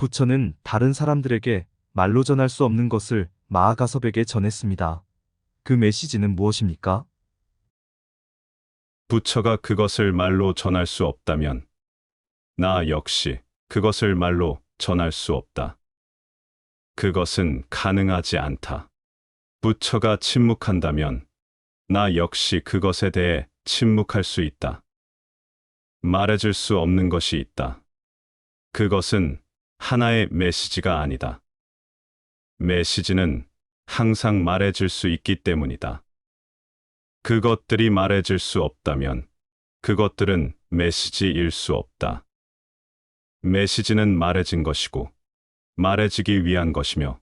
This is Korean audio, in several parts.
부처는 다른 사람들에게 말로 전할 수 없는 것을 마아가섭에게 전했습니다. 그 메시지는 무엇입니까? 부처가 그것을 말로 전할 수 없다면 나 역시 그것을 말로 전할 수 없다. 그것은 가능하지 않다. 부처가 침묵한다면 나 역시 그것에 대해 침묵할 수 있다. 말해줄 수 없는 것이 있다. 그것은 하나의 메시지가 아니다. 메시지는 항상 말해줄 수 있기 때문이다. 그것들이 말해줄 수 없다면 그것들은 메시지일 수 없다. 메시지는 말해진 것이고 말해지기 위한 것이며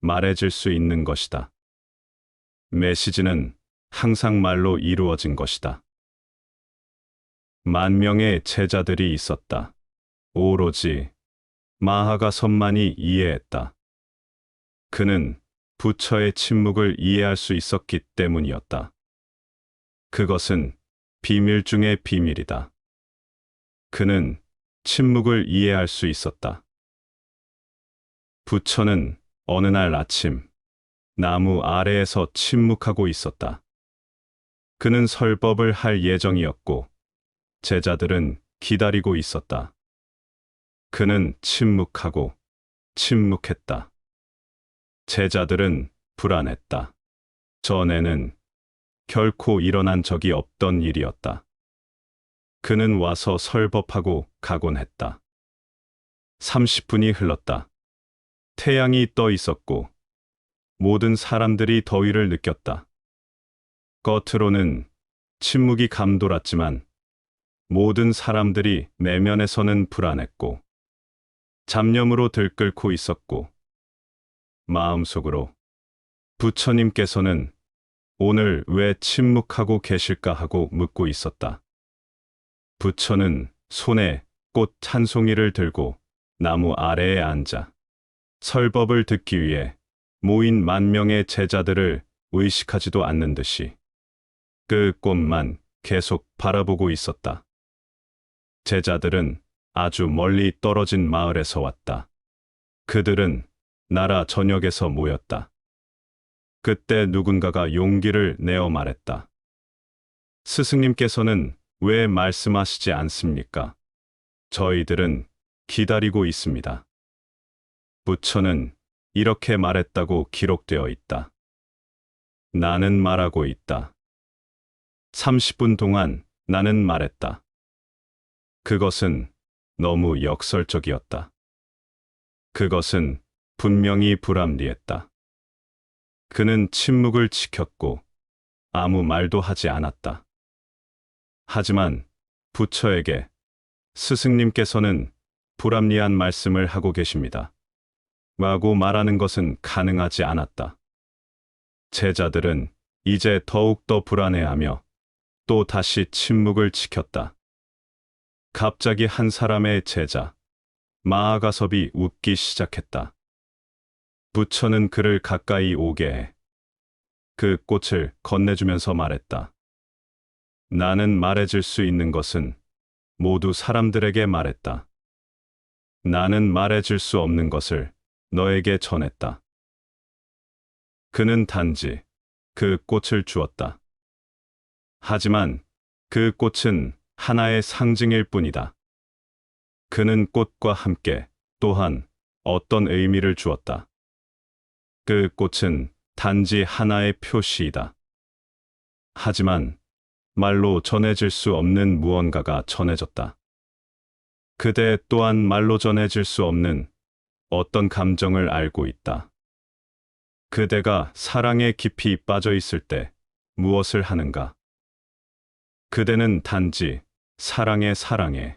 말해질 수 있는 것이다. 메시지는 항상 말로 이루어진 것이다. 만 명의 제자들이 있었다. 오로지 마하가 선만이 이해했다. 그는 부처의 침묵을 이해할 수 있었기 때문이었다. 그것은 비밀 중의 비밀이다. 그는 침묵을 이해할 수 있었다. 부처는 어느 날 아침 나무 아래에서 침묵하고 있었다. 그는 설법을 할 예정이었고 제자들은 기다리고 있었다. 그는 침묵하고 침묵했다. 제자들은 불안했다. 전에는 결코 일어난 적이 없던 일이었다. 그는 와서 설법하고 가곤 했다. 30분이 흘렀다. 태양이 떠 있었고 모든 사람들이 더위를 느꼈다. 겉으로는 침묵이 감돌았지만 모든 사람들이 내면에서는 불안했고 잡념으로 들끓고 있었고 마음속으로 부처님께서는 오늘 왜 침묵하고 계실까 하고 묻고 있었다. 부처는 손에 꽃 한 송이를 들고 나무 아래에 앉아 설법을 듣기 위해 모인 만 명의 제자들을 의식하지도 않는 듯이 그 꽃만 계속 바라보고 있었다. 제자들은 아주 멀리 떨어진 마을에서 왔다. 그들은 나라 전역에서 모였다. 그때 누군가가 용기를 내어 말했다. 스승님께서는 왜 말씀하시지 않습니까? 저희들은 기다리고 있습니다. 부처는 이렇게 말했다고 기록되어 있다. 나는 말하고 있다. 30분 동안 나는 말했다. 그것은 너무 역설적이었다. 그것은 분명히 불합리했다. 그는 침묵을 지켰고 아무 말도 하지 않았다. 하지만 부처에게 스승님께서는 불합리한 말씀을 하고 계십니다. 라고 말하는 것은 가능하지 않았다. 제자들은 이제 더욱더 불안해하며 또 다시 침묵을 지켰다. 갑자기 한 사람의 제자, 마아가섭이 웃기 시작했다. 부처는 그를 가까이 오게 해. 그 꽃을 건네주면서 말했다. 나는 말해줄 수 있는 것은 모두 사람들에게 말했다. 나는 말해줄 수 없는 것을 너에게 전했다. 그는 단지 그 꽃을 주었다. 하지만 그 꽃은 하나의 상징일 뿐이다. 그는 꽃과 함께 또한 어떤 의미를 주었다. 그 꽃은 단지 하나의 표시이다. 하지만 말로 전해질 수 없는 무언가가 전해졌다. 그대 또한 말로 전해질 수 없는 어떤 감정을 알고 있다. 그대가 사랑에 깊이 빠져 있을 때 무엇을 하는가? 그대는 단지 사랑해 사랑해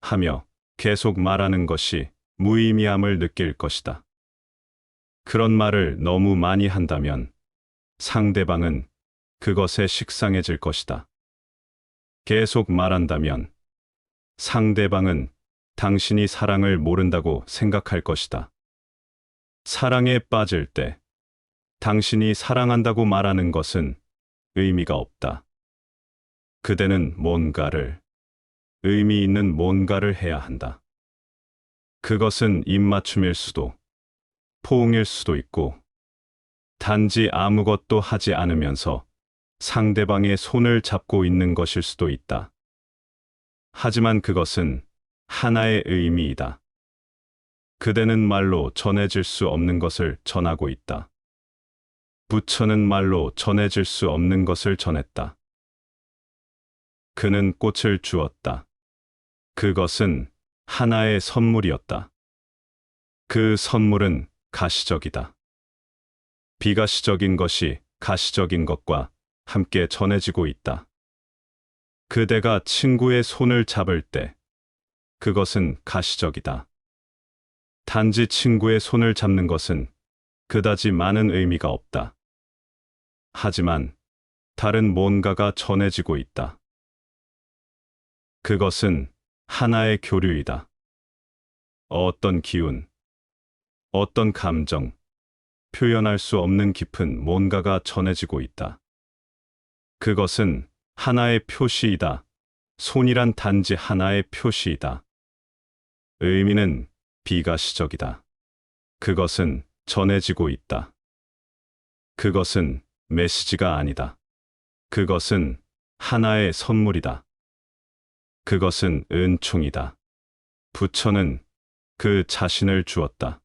하며 계속 말하는 것이 무의미함을 느낄 것이다. 그런 말을 너무 많이 한다면 상대방은 그것에 식상해질 것이다. 계속 말한다면 상대방은 당신이 사랑을 모른다고 생각할 것이다. 사랑에 빠질 때 당신이 사랑한다고 말하는 것은 의미가 없다. 그대는 뭔가를, 의미 있는 뭔가를 해야 한다. 그것은 입맞춤일 수도, 포옹일 수도 있고, 단지 아무것도 하지 않으면서 상대방의 손을 잡고 있는 것일 수도 있다. 하지만 그것은 하나의 의미이다. 그대는 말로 전해질 수 없는 것을 전하고 있다. 부처는 말로 전해질 수 없는 것을 전했다. 그는 꽃을 주었다. 그것은 하나의 선물이었다. 그 선물은 가시적이다. 비가시적인 것이 가시적인 것과 함께 전해지고 있다. 그대가 친구의 손을 잡을 때 그것은 가시적이다. 단지 친구의 손을 잡는 것은 그다지 많은 의미가 없다. 하지만 다른 뭔가가 전해지고 있다. 그것은 하나의 교류이다. 어떤 기운, 어떤 감정, 표현할 수 없는 깊은 뭔가가 전해지고 있다. 그것은 하나의 표시이다. 손이란 단지 하나의 표시이다. 의미는 비가시적이다. 그것은 전해지고 있다. 그것은 메시지가 아니다. 그것은 하나의 선물이다. 그것은 은총이다. 부처는 그 자신을 주었다.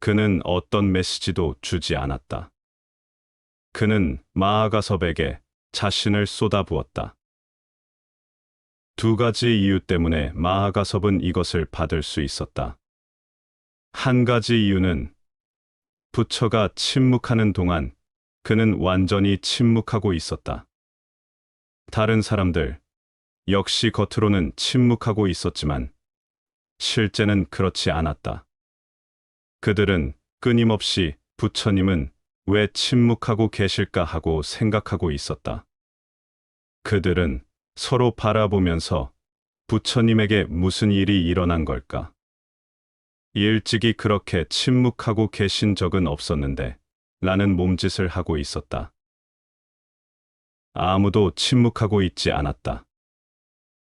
그는 어떤 메시지도 주지 않았다. 그는 마아가섭에게 자신을 쏟아부었다. 두 가지 이유 때문에 마아가섭은 이것을 받을 수 있었다. 한 가지 이유는 부처가 침묵하는 동안 그는 완전히 침묵하고 있었다. 다른 사람들 역시 겉으로는 침묵하고 있었지만 실제는 그렇지 않았다. 그들은 끊임없이 부처님은 왜 침묵하고 계실까 하고 생각하고 있었다. 그들은 서로 바라보면서 부처님에게 무슨 일이 일어난 걸까? 일찍이 그렇게 침묵하고 계신 적은 없었는데 라는 몸짓을 하고 있었다. 아무도 침묵하고 있지 않았다.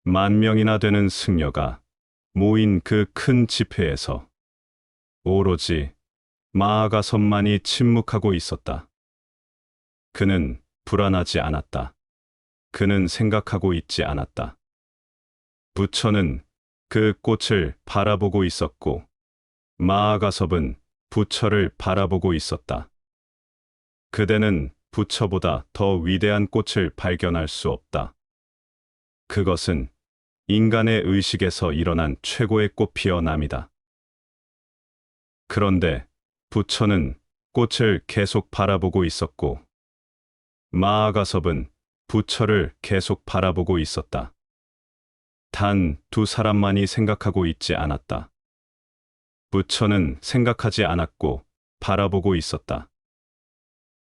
만 명이나 되는 승려가 모인 그 큰 집회에서 오로지 마아가선만이 침묵하고 있었다. 그는 불안하지 않았다. 그는 생각하고 있지 않았다. 부처는 그 꽃을 바라보고 있었고 마아가섭은 부처를 바라보고 있었다. 그대는 부처보다 더 위대한 꽃을 발견할 수 없다. 그것은 인간의 의식에서 일어난 최고의 꽃 피어남이다. 그런데 부처는 꽃을 계속 바라보고 있었고, 마아가섭은 부처를 계속 바라보고 있었다. 단 두 사람만이 생각하고 있지 않았다. 부처는 생각하지 않았고 바라보고 있었다.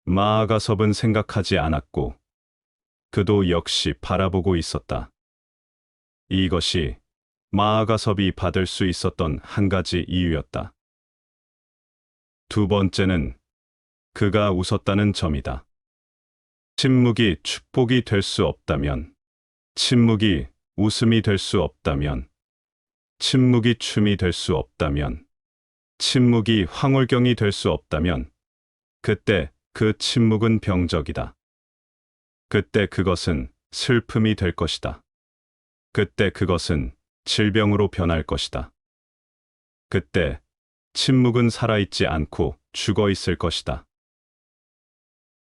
마아가섭은 생각하지 않았고 그도 역시 바라보고 있었다. 이것이 마아가섭이 받을 수 있었던 한 가지 이유였다. 두 번째는 그가 웃었다는 점이다. 침묵이 축복이 될 수 없다면, 침묵이 웃음이 될 수 없다면, 침묵이 춤이 될 수 없다면, 침묵이 황홀경이 될 수 없다면, 그때 그 침묵은 병적이다. 그때 그것은 슬픔이 될 것이다. 그때 그것은 질병으로 변할 것이다. 그때 침묵은 살아있지 않고 죽어 있을 것이다.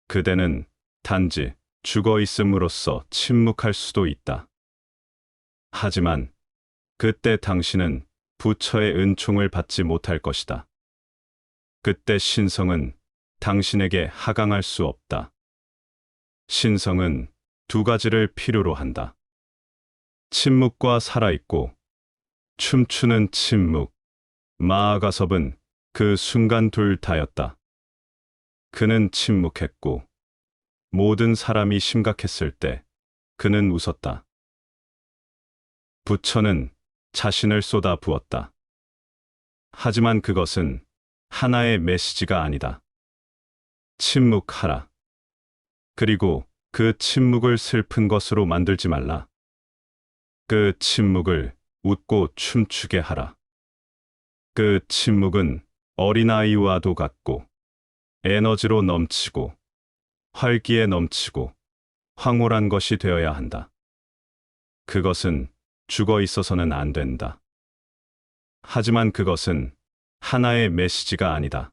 그대는 단지 죽어 있음으로써 침묵할 수도 있다. 하지만 그때 당신은 부처의 은총을 받지 못할 것이다. 그때 신성은 당신에게 하강할 수 없다. 신성은 두 가지를 필요로 한다. 침묵과 살아있고 춤추는 침묵. 마아가섭은 그 순간 둘 다였다. 그는 침묵했고 모든 사람이 심각했을 때 그는 웃었다. 부처는 자신을 쏟아 부었다. 하지만 그것은 하나의 메시지가 아니다. 침묵하라. 그리고 그 침묵을 슬픈 것으로 만들지 말라. 그 침묵을 웃고 춤추게 하라. 그 침묵은 어린아이와도 같고, 에너지로 넘치고, 활기에 넘치고, 황홀한 것이 되어야 한다. 그것은 죽어 있어서는 안 된다. 하지만 그것은 하나의 메시지가 아니다.